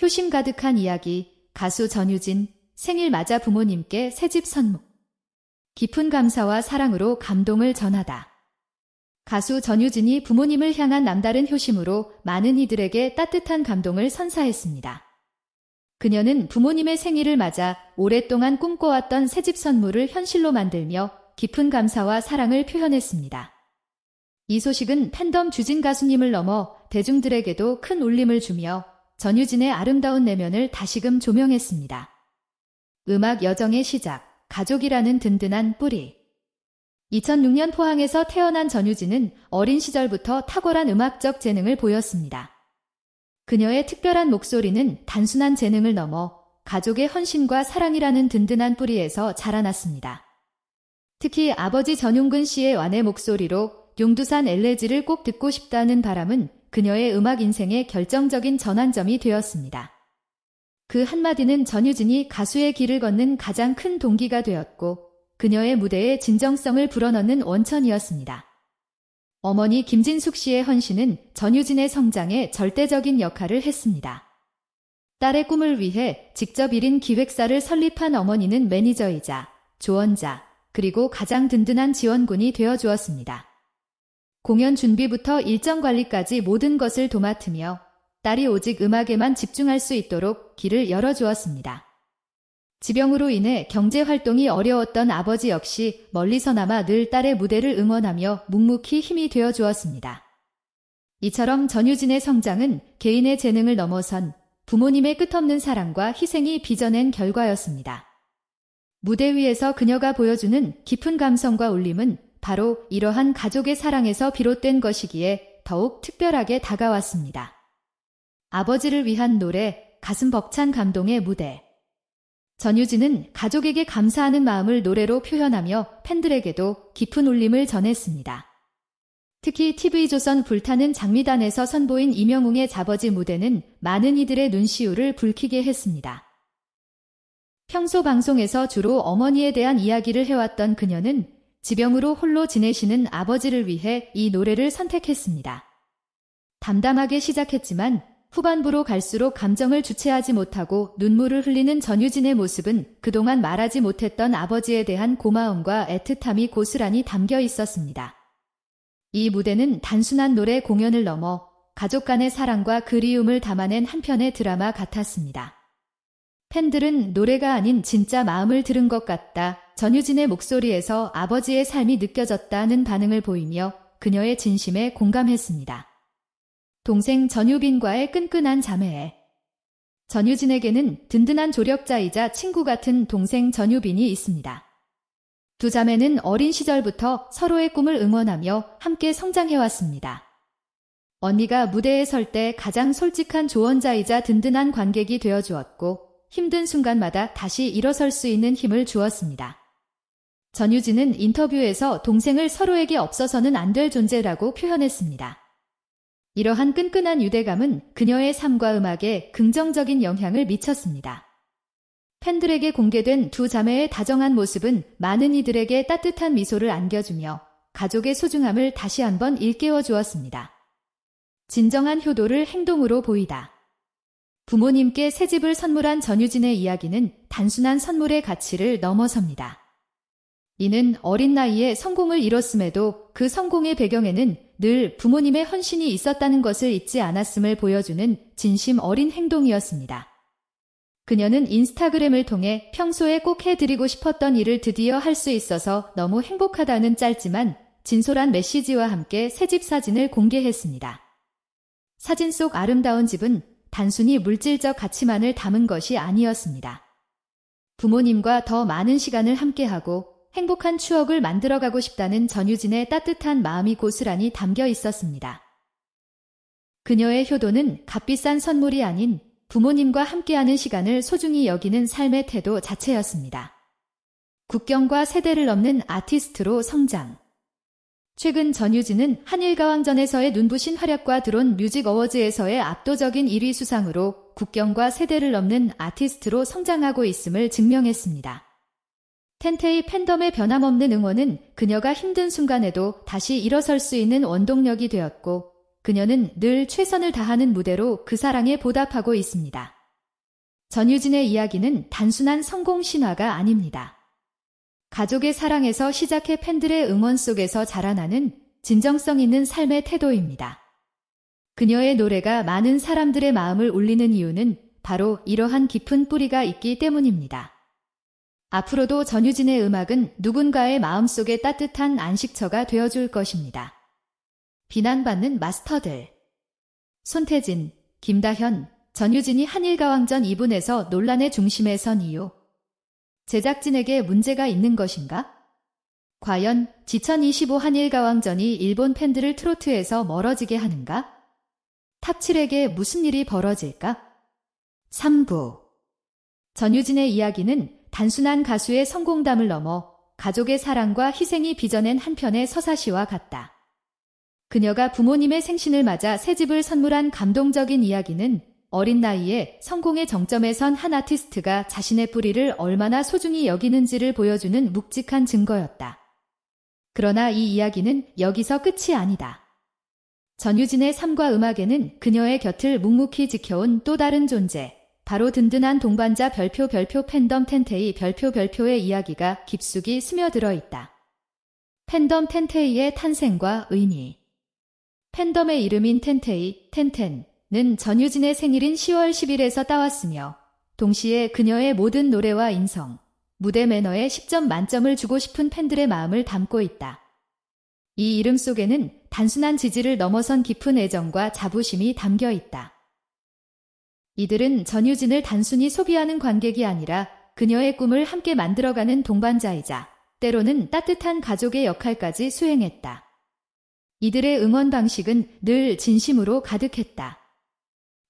효심 가득한 이야기, 가수 전유진, 생일 맞아 부모님께 새집 선물. 깊은 감사와 사랑으로 감동을 전하다. 가수 전유진이 부모님을 향한 남다른 효심으로 많은 이들에게 따뜻한 감동을 선사했습니다. 그녀는 부모님의 생일을 맞아 오랫동안 꿈꿔왔던 새집 선물을 현실로 만들며 깊은 감사와 사랑을 표현했습니다. 이 소식은 팬덤 주진 가수님을 넘어 대중들에게도 큰 울림을 주며 전유진의 아름다운 내면을 다시금 조명했습니다. 음악 여정의 시작, 가족이라는 든든한 뿌리. 2006년 포항에서 태어난 전유진은 어린 시절부터 탁월한 음악적 재능을 보였습니다. 그녀의 특별한 목소리는 단순한 재능을 넘어 가족의 헌신과 사랑이라는 든든한 뿌리에서 자라났습니다. 특히 아버지 전용근 씨의 완의 목소리로 용두산 엘레지를 꼭 듣고 싶다는 바람은 그녀의 음악 인생의 결정적인 전환점이 되었습니다. 그 한마디는 전유진이 가수의 길을 걷는 가장 큰 동기가 되었고 그녀의 무대에 진정성을 불어넣는 원천이었습니다. 어머니 김진숙 씨의 헌신은 전유진의 성장에 절대적인 역할을 했습니다. 딸의 꿈을 위해 직접 1인 기획사를 설립한 어머니는 매니저이자 조언자 그리고 가장 든든한 지원군이 되어 주었습니다. 공연 준비부터 일정 관리까지 모든 것을 도맡으며 딸이 오직 음악에만 집중할 수 있도록 길을 열어주었습니다. 지병으로 인해 경제 활동이 어려웠던 아버지 역시 멀리서나마 늘 딸의 무대를 응원하며 묵묵히 힘이 되어 주었습니다. 이처럼 전유진의 성장은 개인의 재능을 넘어선 부모님의 끝없는 사랑과 희생이 빚어낸 결과였습니다. 무대 위에서 그녀가 보여주는 깊은 감성과 울림은 바로 이러한 가족의 사랑에서 비롯된 것이기에 더욱 특별하게 다가왔습니다. 아버지를 위한 노래, 가슴 벅찬 감동의 무대. 전유진은 가족에게 감사하는 마음을 노래로 표현하며 팬들에게도 깊은 울림을 전했습니다. 특히 TV조선 불타는 장미단에서 선보인 이명웅의 자버지 무대는 많은 이들의 눈시울을 붉히게 했습니다. 평소 방송에서 주로 어머니에 대한 이야기를 해왔던 그녀는 지병으로 홀로 지내시는 아버지를 위해 이 노래를 선택했습니다. 담담하게 시작했지만 후반부로 갈수록 감정을 주체하지 못하고 눈물을 흘리는 전유진의 모습은 그동안 말하지 못했던 아버지에 대한 고마움과 애틋함이 고스란히 담겨 있었습니다. 이 무대는 단순한 노래 공연을 넘어 가족 간의 사랑과 그리움을 담아낸 한편의 드라마 같았습니다. 팬들은 노래가 아닌 진짜 마음을 들은 것 같다. 전유진의 목소리에서 아버지의 삶이 느껴졌다는 반응을 보이며 그녀의 진심에 공감했습니다. 동생 전유빈과의 끈끈한 자매애. 전유진에게는 든든한 조력자이자 친구 같은 동생 전유빈이 있습니다. 두 자매는 어린 시절부터 서로의 꿈을 응원하며 함께 성장해왔습니다. 언니가 무대에 설 때 가장 솔직한 조언자이자 든든한 관객이 되어주었고 힘든 순간마다 다시 일어설 수 있는 힘을 주었습니다. 전유진은 인터뷰에서 동생을 서로에게 없어서는 안 될 존재라고 표현했습니다. 이러한 끈끈한 유대감은 그녀의 삶과 음악에 긍정적인 영향을 미쳤습니다. 팬들에게 공개된 두 자매의 다정한 모습은 많은 이들에게 따뜻한 미소를 안겨주며 가족의 소중함을 다시 한번 일깨워 주었습니다. 진정한 효도를 행동으로 보이다. 부모님께 새 집을 선물한 전유진의 이야기는 단순한 선물의 가치를 넘어섭니다. 이는 어린 나이에 성공을 이뤘음에도 그 성공의 배경에는 늘 부모님의 헌신이 있었다는 것을 잊지 않았음을 보여주는 진심 어린 행동이었습니다. 그녀는 인스타그램을 통해 평소에 꼭 해드리고 싶었던 일을 드디어 할 수 있어서 너무 행복하다는 짧지만 진솔한 메시지와 함께 새 집 사진을 공개했습니다. 사진 속 아름다운 집은 단순히 물질적 가치만을 담은 것이 아니었습니다. 부모님과 더 많은 시간을 함께하고 행복한 추억을 만들어가고 싶다는 전유진의 따뜻한 마음이 고스란히 담겨 있었습니다. 그녀의 효도는 값비싼 선물이 아닌 부모님과 함께하는 시간을 소중히 여기는 삶의 태도 자체였습니다. 국경과 세대를 넘는 아티스트로 성장. 최근 전유진은 한일가왕전에서의 눈부신 활약과 드론 뮤직 어워즈에서의 압도적인 1위 수상으로 국경과 세대를 넘는 아티스트로 성장하고 있음을 증명했습니다. 텐테이 팬덤의 변함없는 응원은 그녀가 힘든 순간에도 다시 일어설 수 있는 원동력이 되었고 그녀는 늘 최선을 다하는 무대로 그 사랑에 보답하고 있습니다. 전유진의 이야기는 단순한 성공 신화가 아닙니다. 가족의 사랑에서 시작해 팬들의 응원 속에서 자라나는 진정성 있는 삶의 태도입니다. 그녀의 노래가 많은 사람들의 마음을 울리는 이유는 바로 이러한 깊은 뿌리가 있기 때문입니다. 앞으로도 전유진의 음악은 누군가의 마음속에 따뜻한 안식처가 되어줄 것입니다. 비난받는 마스터들 손태진, 김다현, 전유진이 한일가왕전 2분에서 논란의 중심에 선 이유 제작진에게 문제가 있는 것인가? 과연 2025 한일가왕전이 일본 팬들을 트로트에서 멀어지게 하는가? 탑7에게 무슨 일이 벌어질까? 3부 전유진의 이야기는 단순한 가수의 성공담을 넘어 가족의 사랑과 희생이 빚어낸 한편의 서사시와 같다. 그녀가 부모님의 생신을 맞아 새 집을 선물한 감동적인 이야기는 어린 나이에 성공의 정점에 선 한 아티스트가 자신의 뿌리를 얼마나 소중히 여기는지를 보여주는 묵직한 증거였다. 그러나 이 이야기는 여기서 끝이 아니다. 전유진의 삶과 음악에는 그녀의 곁을 묵묵히 지켜온 또 다른 존재, 바로 든든한 동반자 별표 별표 팬덤 텐테이 별표 별표의 이야기가 깊숙이 스며들어 있다. 팬덤 텐테이의 탄생과 의미 팬덤의 이름인 텐테이, 텐텐은 전유진의 생일인 10월 10일에서 따왔으며 동시에 그녀의 모든 노래와 인성, 무대 매너에 10점 만점을 주고 싶은 팬들의 마음을 담고 있다. 이 이름 속에는 단순한 지지를 넘어선 깊은 애정과 자부심이 담겨 있다. 이들은 전유진을 단순히 소비하는 관객이 아니라 그녀의 꿈을 함께 만들어가는 동반자이자 때로는 따뜻한 가족의 역할까지 수행했다. 이들의 응원 방식은 늘 진심으로 가득했다.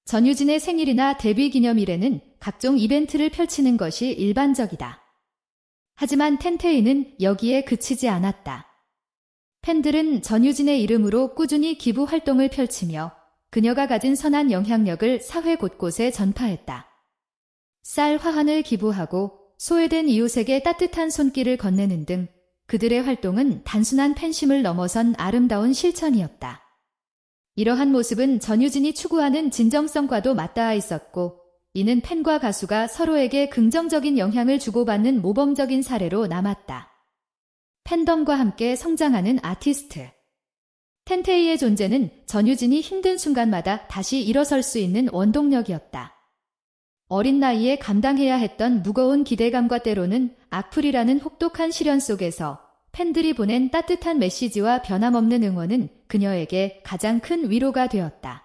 전유진의 생일이나 데뷔 기념일에는 각종 이벤트를 펼치는 것이 일반적이다. 하지만 텐테이는 여기에 그치지 않았다. 팬들은 전유진의 이름으로 꾸준히 기부 활동을 펼치며 그녀가 가진 선한 영향력을 사회 곳곳에 전파했다. 쌀 화환을 기부하고 소외된 이웃에게 따뜻한 손길을 건네는 등 그들의 활동은 단순한 팬심을 넘어선 아름다운 실천이었다. 이러한 모습은 전유진이 추구하는 진정성과도 맞닿아 있었고, 이는 팬과 가수가 서로에게 긍정적인 영향을 주고받는 모범적인 사례로 남았다. 팬덤과 함께 성장하는 아티스트. 텐테이의 존재는 전유진이 힘든 순간마다 다시 일어설 수 있는 원동력이었다. 어린 나이에 감당해야 했던 무거운 기대감과 때로는 악플이라는 혹독한 시련 속에서 팬들이 보낸 따뜻한 메시지와 변함없는 응원은 그녀에게 가장 큰 위로가 되었다.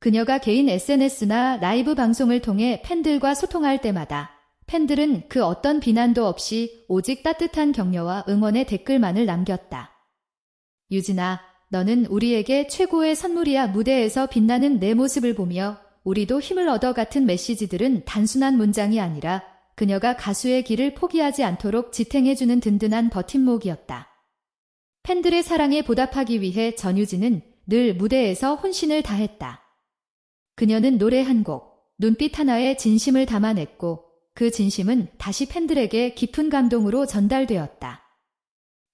그녀가 개인 SNS나 라이브 방송을 통해 팬들과 소통할 때마다 팬들은 그 어떤 비난도 없이 오직 따뜻한 격려와 응원의 댓글만을 남겼다. 유진아, 너는 우리에게 최고의 선물이야 무대에서 빛나는 내 모습을 보며 우리도 힘을 얻어 같은 메시지들은 단순한 문장이 아니라 그녀가 가수의 길을 포기하지 않도록 지탱해주는 든든한 버팀목이었다. 팬들의 사랑에 보답하기 위해 전유진은 늘 무대에서 혼신을 다했다. 그녀는 노래 한 곡, 눈빛 하나에 진심을 담아냈고 그 진심은 다시 팬들에게 깊은 감동으로 전달되었다.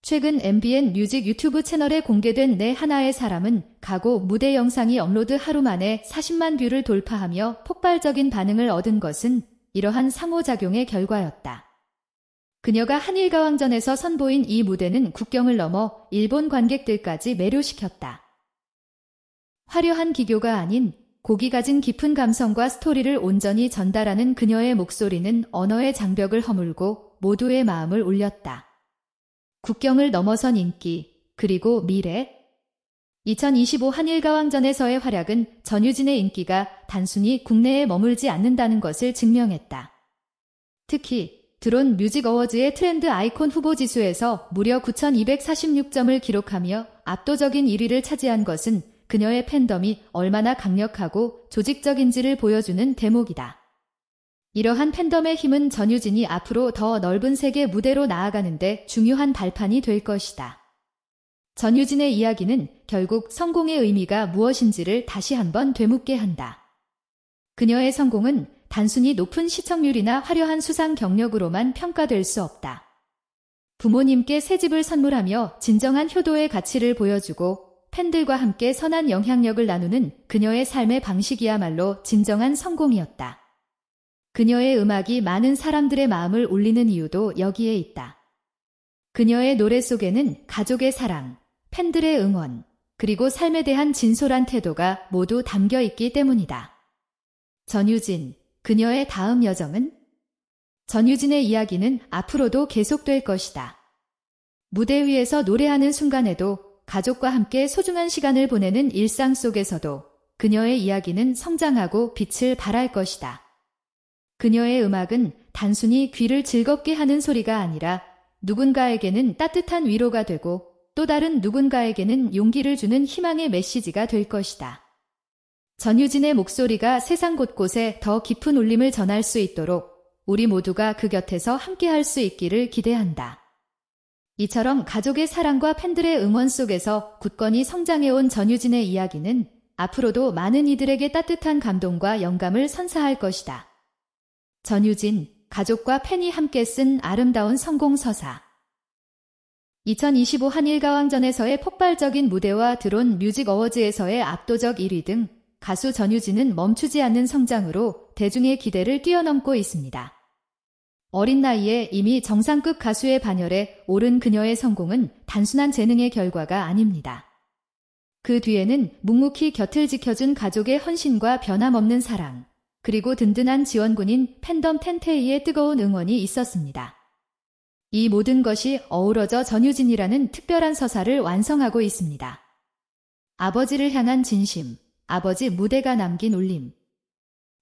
최근 MBN 뮤직 유튜브 채널에 공개된 내 하나의 사람은 가고 무대 영상이 업로드 하루 만에 40만 뷰를 돌파하며 폭발적인 반응을 얻은 것은 이러한 상호작용의 결과였다. 그녀가 한일가왕전에서 선보인 이 무대는 국경을 넘어 일본 관객들까지 매료시켰다. 화려한 기교가 아닌 곡이 가진 깊은 감성과 스토리를 온전히 전달하는 그녀의 목소리는 언어의 장벽을 허물고 모두의 마음을 울렸다. 국경을 넘어선 인기, 그리고 미래. 2025 한일가왕전에서의 활약은 전유진의 인기가 단순히 국내에 머물지 않는다는 것을 증명했다. 특히 드론 뮤직 어워즈의 트렌드 아이콘 후보 지수에서 무려 9,246점을 기록하며 압도적인 1위를 차지한 것은 그녀의 팬덤이 얼마나 강력하고 조직적인지를 보여주는 대목이다. 이러한 팬덤의 힘은 전유진이 앞으로 더 넓은 세계 무대로 나아가는데 중요한 발판이 될 것이다. 전유진의 이야기는 결국 성공의 의미가 무엇인지를 다시 한번 되묻게 한다. 그녀의 성공은 단순히 높은 시청률이나 화려한 수상 경력으로만 평가될 수 없다. 부모님께 새 집을 선물하며 진정한 효도의 가치를 보여주고 팬들과 함께 선한 영향력을 나누는 그녀의 삶의 방식이야말로 진정한 성공이었다. 그녀의 음악이 많은 사람들의 마음을 울리는 이유도 여기에 있다. 그녀의 노래 속에는 가족의 사랑, 팬들의 응원, 그리고 삶에 대한 진솔한 태도가 모두 담겨 있기 때문이다. 전유진, 그녀의 다음 여정은? 전유진의 이야기는 앞으로도 계속될 것이다. 무대 위에서 노래하는 순간에도 가족과 함께 소중한 시간을 보내는 일상 속에서도 그녀의 이야기는 성장하고 빛을 발할 것이다. 그녀의 음악은 단순히 귀를 즐겁게 하는 소리가 아니라 누군가에게는 따뜻한 위로가 되고 또 다른 누군가에게는 용기를 주는 희망의 메시지가 될 것이다. 전유진의 목소리가 세상 곳곳에 더 깊은 울림을 전할 수 있도록 우리 모두가 그 곁에서 함께 할 수 있기를 기대한다. 이처럼 가족의 사랑과 팬들의 응원 속에서 굳건히 성장해온 전유진의 이야기는 앞으로도 많은 이들에게 따뜻한 감동과 영감을 선사할 것이다. 전유진, 가족과 팬이 함께 쓴 아름다운 성공서사. 2025 한일가왕전에서의 폭발적인 무대와 드론 뮤직 어워즈에서의 압도적 1위 등 가수 전유진은 멈추지 않는 성장으로 대중의 기대를 뛰어넘고 있습니다. 어린 나이에 이미 정상급 가수의 반열에 오른 그녀의 성공은 단순한 재능의 결과가 아닙니다. 그 뒤에는 묵묵히 곁을 지켜준 가족의 헌신과 변함없는 사랑, 그리고 든든한 지원군인 팬덤 텐테이의 뜨거운 응원이 있었습니다. 이 모든 것이 어우러져 전유진이라는 특별한 서사를 완성하고 있습니다. 아버지를 향한 진심, 아버지 무대가 남긴 울림.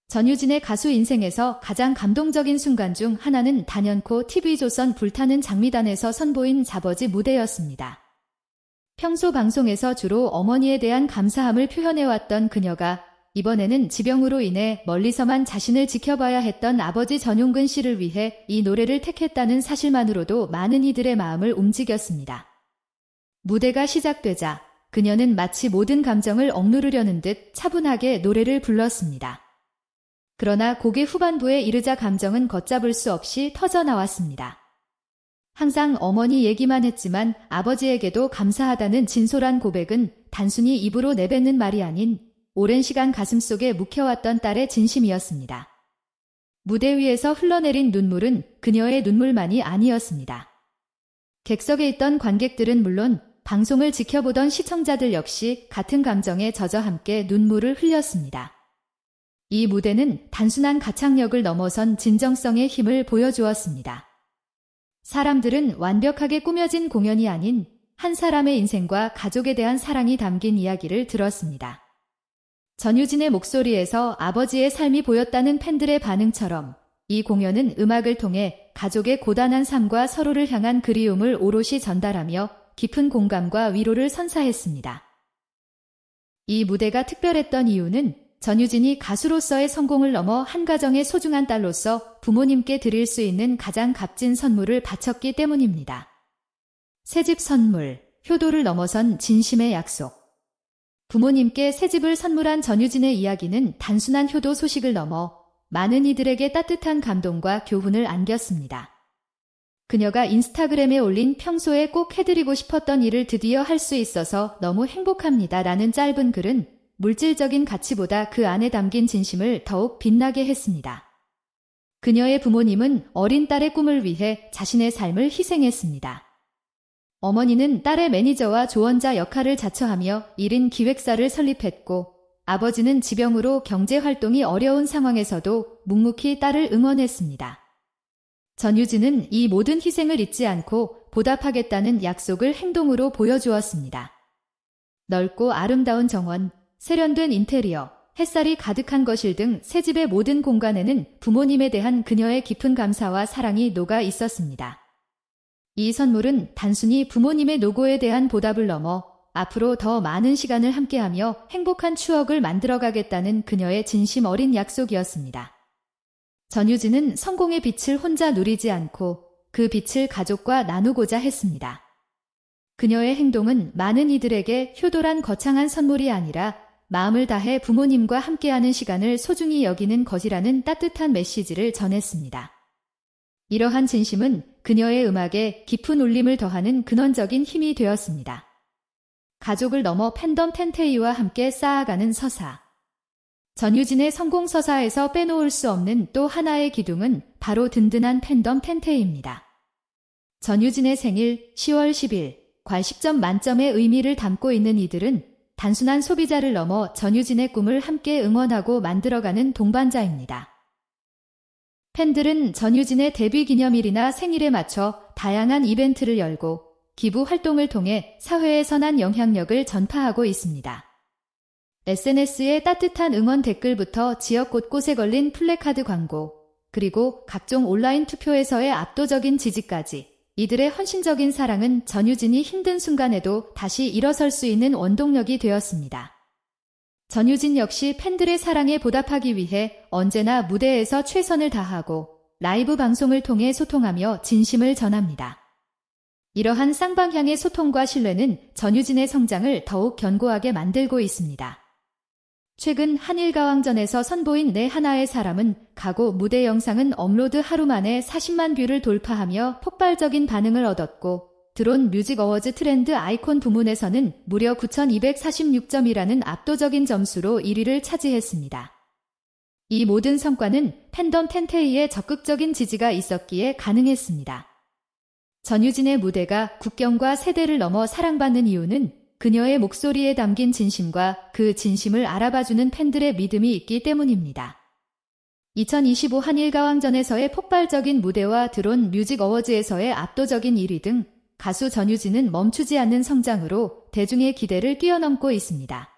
전유진의 가수 인생에서 가장 감동적인 순간 중 하나는 단연코 TV조선 불타는 장미단에서 선보인 자버지 무대였습니다. 평소 방송에서 주로 어머니에 대한 감사함을 표현해왔던 그녀가 이번에는 지병으로 인해 멀리서만 자신을 지켜봐야 했던 아버지 전용근 씨를 위해 이 노래를 택했다는 사실만으로도 많은 이들의 마음을 움직였습니다. 무대가 시작되자 그녀는 마치 모든 감정을 억누르려는 듯 차분하게 노래를 불렀습니다. 그러나 곡의 후반부에 이르자 감정은 걷잡을 수 없이 터져 나왔습니다. 항상 어머니 얘기만 했지만 아버지에게도 감사하다는 진솔한 고백은 단순히 입으로 내뱉는 말이 아닌 오랜 시간 가슴속에 묵혀왔던 딸의 진심이었습니다. 무대 위에서 흘러내린 눈물은 그녀의 눈물만이 아니었습니다. 객석에 있던 관객들은 물론 방송을 지켜보던 시청자들 역시 같은 감정에 젖어 함께 눈물을 흘렸습니다. 이 무대는 단순한 가창력을 넘어선 진정성의 힘을 보여주었습니다. 사람들은 완벽하게 꾸며진 공연이 아닌 한 사람의 인생과 가족에 대한 사랑이 담긴 이야기를 들었습니다. 전유진의 목소리에서 아버지의 삶이 보였다는 팬들의 반응처럼 이 공연은 음악을 통해 가족의 고단한 삶과 서로를 향한 그리움을 오롯이 전달하며 깊은 공감과 위로를 선사했습니다. 이 무대가 특별했던 이유는 전유진이 가수로서의 성공을 넘어 한 가정의 소중한 딸로서 부모님께 드릴 수 있는 가장 값진 선물을 바쳤기 때문입니다. 새집 선물, 효도를 넘어선 진심의 약속. 부모님께 새 집을 선물한 전유진의 이야기는 단순한 효도 소식을 넘어 많은 이들에게 따뜻한 감동과 교훈을 안겼습니다. 그녀가 인스타그램에 올린 평소에 꼭 해드리고 싶었던 일을 드디어 할 수 있어서 너무 행복합니다. 라는 짧은 글은 물질적인 가치보다 그 안에 담긴 진심을 더욱 빛나게 했습니다. 그녀의 부모님은 어린 딸의 꿈을 위해 자신의 삶을 희생했습니다. 어머니는 딸의 매니저와 조언자 역할을 자처하며 1인 기획사를 설립했고 아버지는 지병으로 경제 활동이 어려운 상황에서도 묵묵히 딸을 응원했습니다. 전유진은 이 모든 희생을 잊지 않고 보답하겠다는 약속을 행동으로 보여주었습니다. 넓고 아름다운 정원, 세련된 인테리어, 햇살이 가득한 거실 등 새 집의 모든 공간에는 부모님에 대한 그녀의 깊은 감사와 사랑이 녹아 있었습니다. 이 선물은 단순히 부모님의 노고에 대한 보답을 넘어 앞으로 더 많은 시간을 함께하며 행복한 추억을 만들어가겠다는 그녀의 진심 어린 약속이었습니다. 전유진은 성공의 빛을 혼자 누리지 않고 그 빛을 가족과 나누고자 했습니다. 그녀의 행동은 많은 이들에게 효도란 거창한 선물이 아니라 마음을 다해 부모님과 함께하는 시간을 소중히 여기는 것이라는 따뜻한 메시지를 전했습니다. 이러한 진심은 그녀의 음악에 깊은 울림을 더하는 근원적인 힘이 되었습니다. 가족을 넘어 팬덤 텐테이와 함께 쌓아가는 서사. 전유진의 성공 서사에서 빼놓을 수 없는 또 하나의 기둥은 바로 든든한 팬덤 텐테입니다. 전유진의 생일 10월 10일 괄10점 만점의 의미를 담고 있는 이들은 단순한 소비자를 넘어 전유진의 꿈을 함께 응원하고 만들어가는 동반자입니다. 팬들은 전유진의 데뷔 기념일이나 생일에 맞춰 다양한 이벤트를 열고 기부 활동을 통해 사회에 선한 영향력을 전파하고 있습니다. SNS에 따뜻한 응원 댓글부터 지역 곳곳에 걸린 플래카드 광고, 그리고 각종 온라인 투표에서의 압도적인 지지까지 이들의 헌신적인 사랑은 전유진이 힘든 순간에도 다시 일어설 수 있는 원동력이 되었습니다. 전유진 역시 팬들의 사랑에 보답하기 위해 언제나 무대에서 최선을 다하고 라이브 방송을 통해 소통하며 진심을 전합니다. 이러한 쌍방향의 소통과 신뢰는 전유진의 성장을 더욱 견고하게 만들고 있습니다. 최근 한일가왕전에서 선보인 내 하나의 사람은 가고 무대 영상은 업로드 하루 만에 40만 뷰를 돌파하며 폭발적인 반응을 얻었고 드론 뮤직 어워즈 트렌드 아이콘 부문에서는 무려 9,246점이라는 압도적인 점수로 1위를 차지했습니다. 이 모든 성과는 팬덤 텐테이의 적극적인 지지가 있었기에 가능했습니다. 전유진의 무대가 국경과 세대를 넘어 사랑받는 이유는 그녀의 목소리에 담긴 진심과 그 진심을 알아봐주는 팬들의 믿음이 있기 때문입니다. 2025 한일가왕전에서의 폭발적인 무대와 드론 뮤직 어워즈에서의 압도적인 1위 등 가수 전유진은 멈추지 않는 성장으로 대중의 기대를 뛰어넘고 있습니다.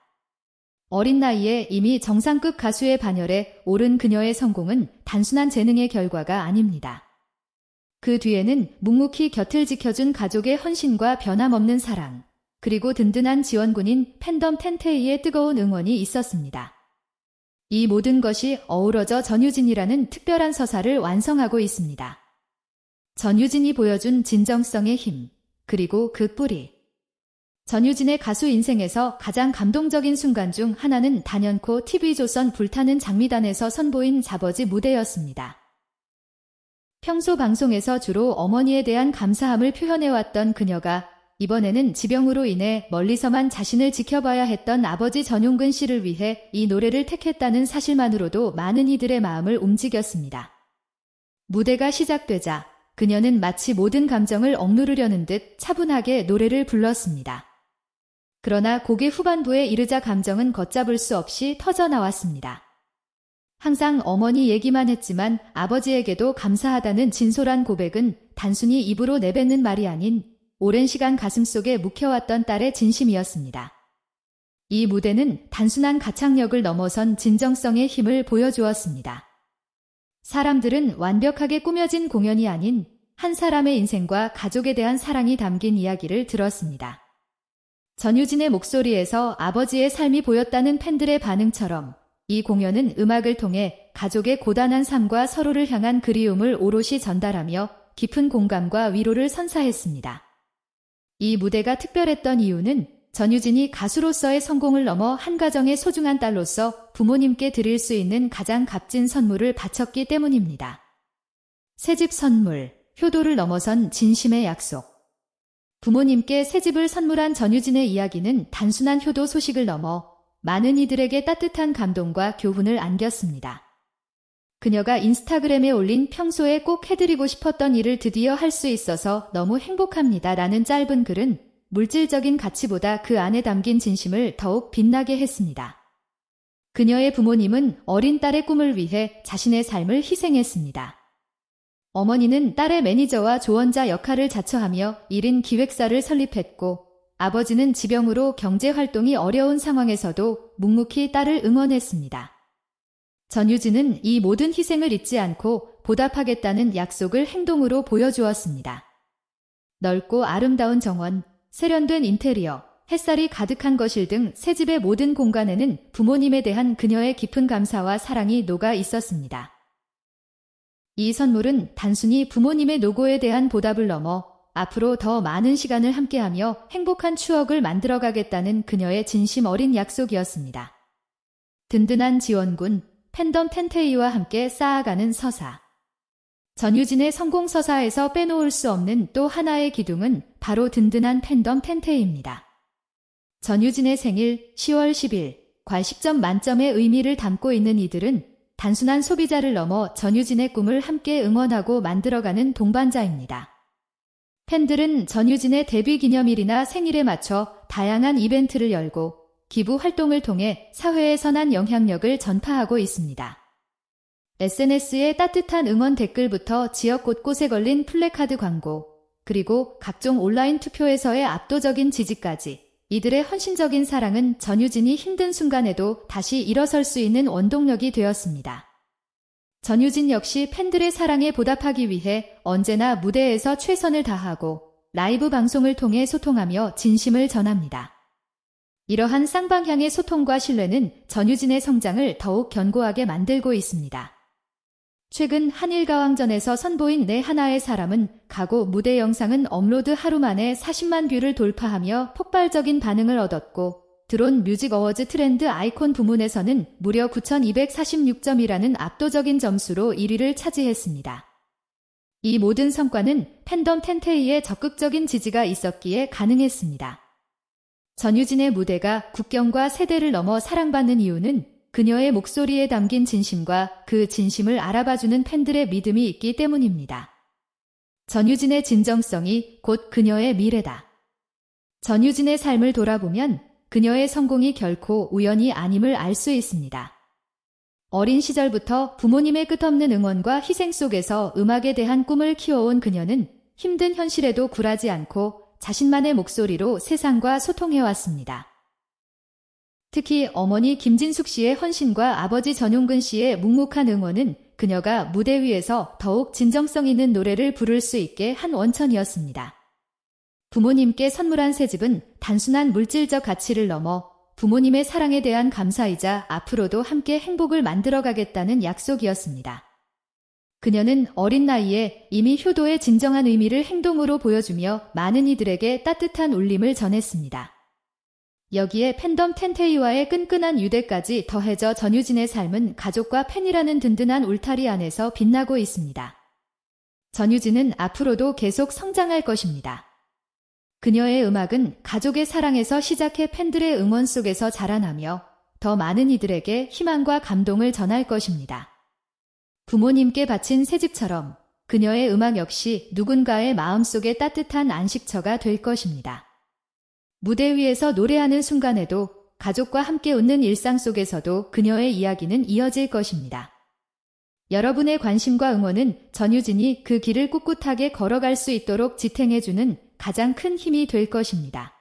어린 나이에 이미 정상급 가수의 반열에 오른 그녀의 성공은 단순한 재능의 결과가 아닙니다. 그 뒤에는 묵묵히 곁을 지켜준 가족의 헌신과 변함없는 사랑, 그리고 든든한 지원군인 팬덤 텐테이의 뜨거운 응원이 있었습니다. 이 모든 것이 어우러져 전유진이라는 특별한 서사를 완성하고 있습니다. 전유진이 보여준 진정성의 힘, 그리고 그 뿌리. 전유진의 가수 인생에서 가장 감동적인 순간 중 하나는 단연코 TV조선 불타는 장미단에서 선보인 자버지 무대였습니다. 평소 방송에서 주로 어머니에 대한 감사함을 표현해왔던 그녀가 이번에는 지병으로 인해 멀리서만 자신을 지켜봐야 했던 아버지 전용근 씨를 위해 이 노래를 택했다는 사실만으로도 많은 이들의 마음을 움직였습니다. 무대가 시작되자 그녀는 마치 모든 감정을 억누르려는 듯 차분하게 노래를 불렀습니다. 그러나 곡의 후반부에 이르자 감정은 걷잡을 수 없이 터져나왔습니다. 항상 어머니 얘기만 했지만 아버지에게도 감사하다는 진솔한 고백은 단순히 입으로 내뱉는 말이 아닌 오랜 시간 가슴 속에 묵혀왔던 딸의 진심이었습니다. 이 무대는 단순한 가창력을 넘어선 진정성의 힘을 보여주었습니다. 사람들은 완벽하게 꾸며진 공연이 아닌 한 사람의 인생과 가족에 대한 사랑이 담긴 이야기를 들었습니다. 전유진의 목소리에서 아버지의 삶이 보였다는 팬들의 반응처럼 이 공연은 음악을 통해 가족의 고단한 삶과 서로를 향한 그리움을 오롯이 전달하며 깊은 공감과 위로를 선사했습니다. 이 무대가 특별했던 이유는 전유진이 가수로서의 성공을 넘어 한 가정의 소중한 딸로서 부모님께 드릴 수 있는 가장 값진 선물을 바쳤기 때문입니다. 새집 선물, 효도를 넘어선 진심의 약속. 부모님께 새집을 선물한 전유진의 이야기는 단순한 효도 소식을 넘어 많은 이들에게 따뜻한 감동과 교훈을 안겼습니다. 그녀가 인스타그램에 올린 평소에 꼭 해드리고 싶었던 일을 드디어 할 수 있어서 너무 행복합니다. 라는 짧은 글은 물질적인 가치보다 그 안에 담긴 진심을 더욱 빛나게 했습니다. 그녀의 부모님은 어린 딸의 꿈을 위해 자신의 삶을 희생했습니다. 어머니는 딸의 매니저와 조언자 역할을 자처하며 1인 기획사를 설립했고 아버지는 지병으로 경제 활동이 어려운 상황에서도 묵묵히 딸을 응원했습니다. 전유진은 이 모든 희생을 잊지 않고 보답하겠다는 약속을 행동으로 보여주었습니다. 넓고 아름다운 정원, 세련된 인테리어, 햇살이 가득한 거실 등 새 집의 모든 공간에는 부모님에 대한 그녀의 깊은 감사와 사랑이 녹아 있었습니다. 이 선물은 단순히 부모님의 노고에 대한 보답을 넘어 앞으로 더 많은 시간을 함께하며 행복한 추억을 만들어가겠다는 그녀의 진심 어린 약속이었습니다. 든든한 지원군, 팬덤 텐테이와 함께 쌓아가는 서사. 전유진의 성공 서사에서 빼놓을 수 없는 또 하나의 기둥은 바로 든든한 팬덤 텐테입니다. 전유진의 생일 10월 10일 과식점 만점의 의미를 담고 있는 이들은 단순한 소비자를 넘어 전유진의 꿈을 함께 응원하고 만들어가는 동반자입니다. 팬들은 전유진의 데뷔 기념일이나 생일에 맞춰 다양한 이벤트를 열고 기부 활동을 통해 사회에 선한 영향력을 전파하고 있습니다. SNS에 따뜻한 응원 댓글부터 지역 곳곳에 걸린 플래카드 광고, 그리고 각종 온라인 투표에서의 압도적인 지지까지 이들의 헌신적인 사랑은 전유진이 힘든 순간에도 다시 일어설 수 있는 원동력이 되었습니다. 전유진 역시 팬들의 사랑에 보답하기 위해 언제나 무대에서 최선을 다하고 라이브 방송을 통해 소통하며 진심을 전합니다. 이러한 쌍방향의 소통과 신뢰는 전유진의 성장을 더욱 견고하게 만들고 있습니다. 최근 한일가왕전에서 선보인 내 하나의 사람은 가고 무대 영상은 업로드 하루 만에 40만 뷰를 돌파하며 폭발적인 반응을 얻었고 드론 뮤직 어워즈 트렌드 아이콘 부문에서는 무려 9,246점이라는 압도적인 점수로 1위를 차지했습니다. 이 모든 성과는 팬덤 텐테이의 적극적인 지지가 있었기에 가능했습니다. 전유진의 무대가 국경과 세대를 넘어 사랑받는 이유는 그녀의 목소리에 담긴 진심과 그 진심을 알아봐주는 팬들의 믿음이 있기 때문입니다. 전유진의 진정성이 곧 그녀의 미래다. 전유진의 삶을 돌아보면 그녀의 성공이 결코 우연이 아님을 알 수 있습니다. 어린 시절부터 부모님의 끝없는 응원과 희생 속에서 음악에 대한 꿈을 키워온 그녀는 힘든 현실에도 굴하지 않고 자신만의 목소리로 세상과 소통해왔습니다. 특히 어머니 김진숙 씨의 헌신과 아버지 전용근 씨의 묵묵한 응원은 그녀가 무대 위에서 더욱 진정성 있는 노래를 부를 수 있게 한 원천이었습니다. 부모님께 선물한 새 집은 단순한 물질적 가치를 넘어 부모님의 사랑에 대한 감사이자 앞으로도 함께 행복을 만들어 가겠다는 약속이었습니다. 그녀는 어린 나이에 이미 효도의 진정한 의미를 행동으로 보여주며 많은 이들에게 따뜻한 울림을 전했습니다. 여기에 팬덤 텐테이와의 끈끈한 유대까지 더해져 전유진의 삶은 가족과 팬이라는 든든한 울타리 안에서 빛나고 있습니다. 전유진은 앞으로도 계속 성장할 것입니다. 그녀의 음악은 가족의 사랑에서 시작해 팬들의 응원 속에서 자라나며 더 많은 이들에게 희망과 감동을 전할 것입니다. 부모님께 바친 새 집처럼 그녀의 음악 역시 누군가의 마음속에 따뜻한 안식처가 될 것입니다. 무대 위에서 노래하는 순간에도 가족과 함께 웃는 일상 속에서도 그녀의 이야기는 이어질 것입니다. 여러분의 관심과 응원은 전유진이 그 길을 꿋꿋하게 걸어갈 수 있도록 지탱해주는 가장 큰 힘이 될 것입니다.